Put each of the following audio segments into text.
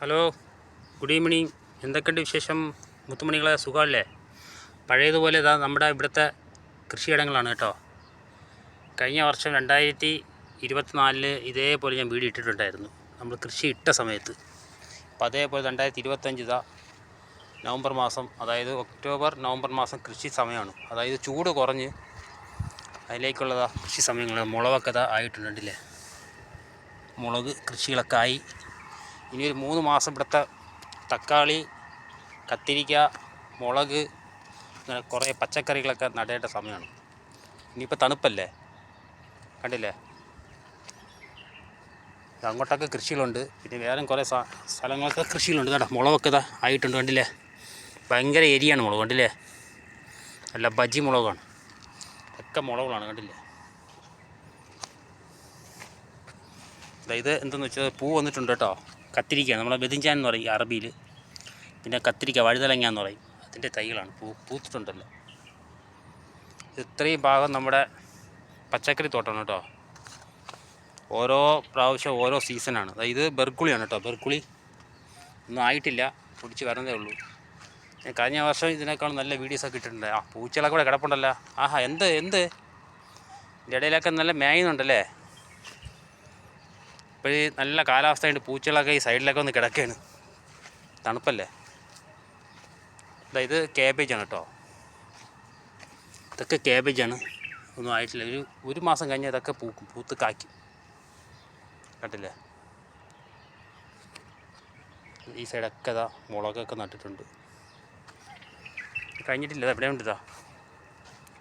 Hello good evening. എന്തൊക്കെയുണ്ട് വിശേഷം? മുത്തുമണികളെ സുഖമല്ലേ? പഴയതുപോലെ ഇതാ നമ്മുടെ ഇവിടുത്തെ കൃഷിയിടങ്ങളാണ് കേട്ടോ. കഴിഞ്ഞ വർഷം രണ്ടായിരത്തി ഇരുപത്തിനാലിൽ ഇതേപോലെ ഞാൻ വീട് ഇട്ടിട്ടുണ്ടായിരുന്നു. നമ്മൾ കൃഷി ഇട്ട സമയത്ത്. അപ്പോൾ അതേപോലെ രണ്ടായിരത്തി ഇരുപത്തഞ്ച് ഇതാ നവംബർ മാസം അതായത് ഒക്ടോബർ നവംബർ മാസം കൃഷി സമയമാണ്. അതായത് ചൂട് കുറഞ്ഞ് അതിലേക്കുള്ളതാ കൃഷി സമയങ്ങൾ മുളകൊക്കെ ഇതാ ആയിട്ടുണ്ടല്ലേ? മുളക് കൃഷികളൊക്കെ ആയി. ഇനി ഒരു മൂന്ന് മാസം ഇവിടുത്തെ തക്കാളി കത്തിരിക്ക മുളക് അങ്ങനെ കുറേ പച്ചക്കറികളൊക്കെ നടേണ്ട സമയമാണ്. ഇനിയിപ്പോൾ തണുപ്പല്ലേ? കണ്ടില്ലേ? അങ്ങോട്ടൊക്കെ കൃഷികളുണ്ട്. പിന്നെ വേറെ കുറേ സ്ഥലങ്ങളൊക്കെ കൃഷികളുണ്ട്. കേട്ടോ മുളകൊക്കെ ഇതാ ആയിട്ടുണ്ട്. കണ്ടില്ലേ? ഭയങ്കര എരിയാണ് മുളക്. കണ്ടില്ലേ? അല്ല ബജി മുളകാണ്. ഒക്കെ മുളകളാണ് കണ്ടില്ലേ? ഇത് എന്തെന്ന് വെച്ചാൽ പൂ വന്നിട്ടുണ്ട് കേട്ടോ. കത്തിരിക്ക നമ്മളെ ബെതിഞ്ചാൻ എന്ന് പറയും അറബിയിൽ പിന്നെ കത്തിരിക്ക വഴുതലങ്ങ എന്ന് പറയും. അതിന്റെ തൈകളാണ്. പൂ പൂത്തിട്ടുണ്ടല്ലോ. ഇത് ഇത്രയും ഭാഗം നമ്മുടെ പച്ചക്കറി തോട്ടമാണ് കേട്ടോ. ഓരോ പ്രാവശ്യം ഓരോ സീസണാണ് അതായത് ബെർക്കുളിയാണ് കേട്ടോ. ബെർക്കുളി ഒന്നും ആയിട്ടില്ല. പൊടിച്ച് വരുന്നതേ ഉള്ളൂ. കഴിഞ്ഞ വർഷം ഇതിനേക്കാളും നല്ല വീഡിയോസൊക്കെ ഇട്ടിട്ടുണ്ട്. ആ പൂച്ചകളൊക്കെ കൂടെ കിടപ്പുണ്ടല്ലോ. ആഹാ എന്ത് എന്ത്? ഇടയിലൊക്കെ നല്ല മേയുന്നുണ്ടല്ലേ? ഇപ്പോഴീ നല്ല കാലാവസ്ഥയുണ്ട് പൂച്ചകളൊക്കെ ഈ സൈഡിലൊക്കെ ഒന്ന് കിടക്കുകയാണ് തണുപ്പല്ലേ? ഇതാ കേബേജാണ് കേട്ടോ ഇതൊക്കെ കേബേജാണ് ഒന്നും ആയിട്ടില്ല. ഒരു ഒരു മാസം കഴിഞ്ഞാൽ ഇതൊക്കെ പൂക്കും. പൂത്ത് കാക്കി കണ്ടില്ലേ? ഈ സൈഡൊക്കെ ഇതാ മുളകൊക്കെ നട്ടിട്ടുണ്ട്. കഴിഞ്ഞിട്ടില്ല. എവിടെ ഉണ്ട് ഇതാ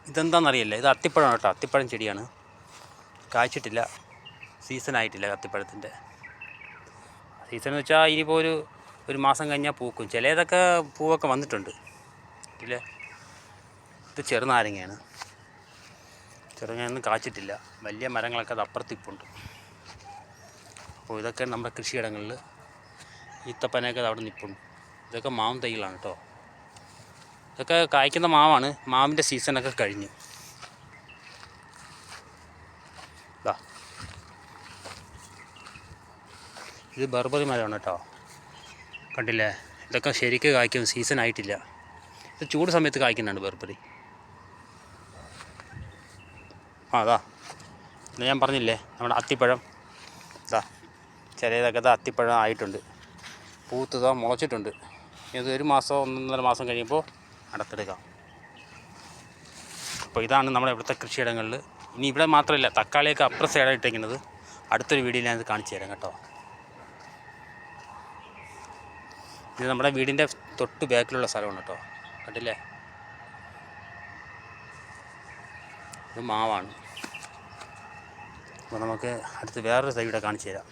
ഇതെന്താണെന്നറിയില്ല ഇത് അത്തിപ്പഴമാണ് കേട്ടോ അത്തിപ്പഴം ചെടിയാണ്. കായ്ച്ചിട്ടില്ല. സീസൺ ആയിട്ടില്ല കത്തിപ്പഴത്തിന്റെ. സീസൺ എന്ന് വെച്ചാൽ ഇനിയിപ്പോൾ ഒരു ഒരു മാസം കഴിഞ്ഞാൽ പൂക്കും. ചിലതൊക്കെ പൂവൊക്കെ വന്നിട്ടുണ്ട്. ഇല്ലേ? ഇത് ചെറുനാരങ്ങയാണ് ചെറുനാരങ്ങയൊന്നും കാച്ചിട്ടില്ല. വലിയ മരങ്ങളൊക്കെ അത് അപ്പുറത്തിപ്പുണ്ട്. അപ്പോൾ ഇതൊക്കെ നമ്മുടെ കൃഷിയിടങ്ങളിൽ ഈത്തപ്പനയൊക്കെ അവിടെ നിൽപ്പുണ്ട് ഇതൊക്കെ മാവും തൈകളാണ് കേട്ടോ. ഇതൊക്കെ കായ്ക്കുന്ന മാവാണ്. മാവിന്റെ സീസണൊക്കെ കഴിഞ്ഞു. ഇത് ബർബറി മരമാണ് കേട്ടോ. കണ്ടില്ലേ? ഇതൊക്കെ ശരിക്കും കായ്ക്കും. സീസൺ ആയിട്ടില്ല. ഇത് ചൂട് സമയത്ത് കായ്ക്കുന്നതാണ് ബർബറി. ആ അതാ ഇത് ഞാൻ പറഞ്ഞില്ലേ? നമ്മുടെ അത്തിപ്പഴം. ഇതാ ചിലതൊക്കെ ഇതാ അത്തിപ്പഴം ആയിട്ടുണ്ട്. പൂത്തതാ മുളച്ചിട്ടുണ്ട്. ഇത് ഒരു മാസം ഒന്നൊന്നര മാസം കഴിയുമ്പോൾ അടത്തെടുക്കാം. അപ്പോൾ ഇതാണ് നമ്മുടെ ഇവിടുത്തെ കൃഷിയിടങ്ങളിൽ. ഇനി ഇവിടെ മാത്രമല്ല തക്കാളിയൊക്കെ അപ്പുറം സൈഡാണ് അടുത്തൊരു വീഡിയോയിൽ ഞാനത് കാണിച്ചു തരാം കേട്ടോ. ഇത് നമ്മുടെ വീടിന്റെ തൊട്ട് ബാക്കിലുള്ള സ്ഥലമാണ് കേട്ടോ. കണ്ടില്ലേ? ഇത് മാവാണ്. അപ്പോൾ നമുക്ക് അടുത്ത് വേറൊരു തൈ കാണിച്ചു തരാം.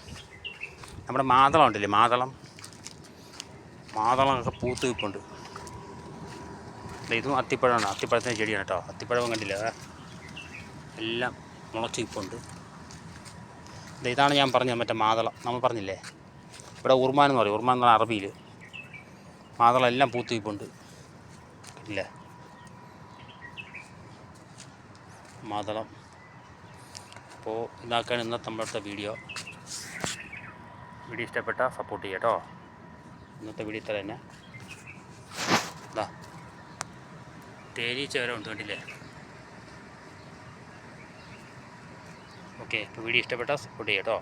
നമ്മുടെ മാതളം ഉണ്ടല്ലേ? മാതളം. മാതളമൊക്കെ പൂത്ത് നിൽപ്പുണ്ട്. ഇതും അത്തിപ്പഴമാണ്. അത്തിപ്പഴത്തിന്റെ ചെടിയാണ് കേട്ടോ. അത്തിപ്പഴം കണ്ടില്ല? എല്ലാം മുളച്ച് നിൽപ്പുണ്ട്. ഇതാണ് ഞാൻ പറഞ്ഞത് മറ്റേ മാതളം. നമ്മൾ പറഞ്ഞില്ലേ? ഇവിടെ ഉർമാൻ എന്ന് പറയും. ഉർമാൻ എന്ന് പറഞ്ഞാൽ അറബിയിൽ. മാതളം എല്ലാം നിൽപ്പുണ്ട് ഇല്ലേ? മാതളം. അപ്പോൾ ഇതാക്കാണ് ഇന്നത്തെ നമ്മളടുത്ത വീഡിയോ. വീഡിയോ ഇഷ്ടപ്പെട്ട സപ്പോർട്ട് ചെയ്യാം കേട്ടോ. ഇന്നത്തെ വീഡിയോ ഇത്ര തന്നെ. ഇതാ തേനീച്ച വരെ ഉണ്ട് ഓക്കെ ഇപ്പോൾ വീഡിയോ ഇഷ്ടപ്പെട്ടാൽ സപ്പോർട്ട് ചെയ്യാം കേട്ടോ.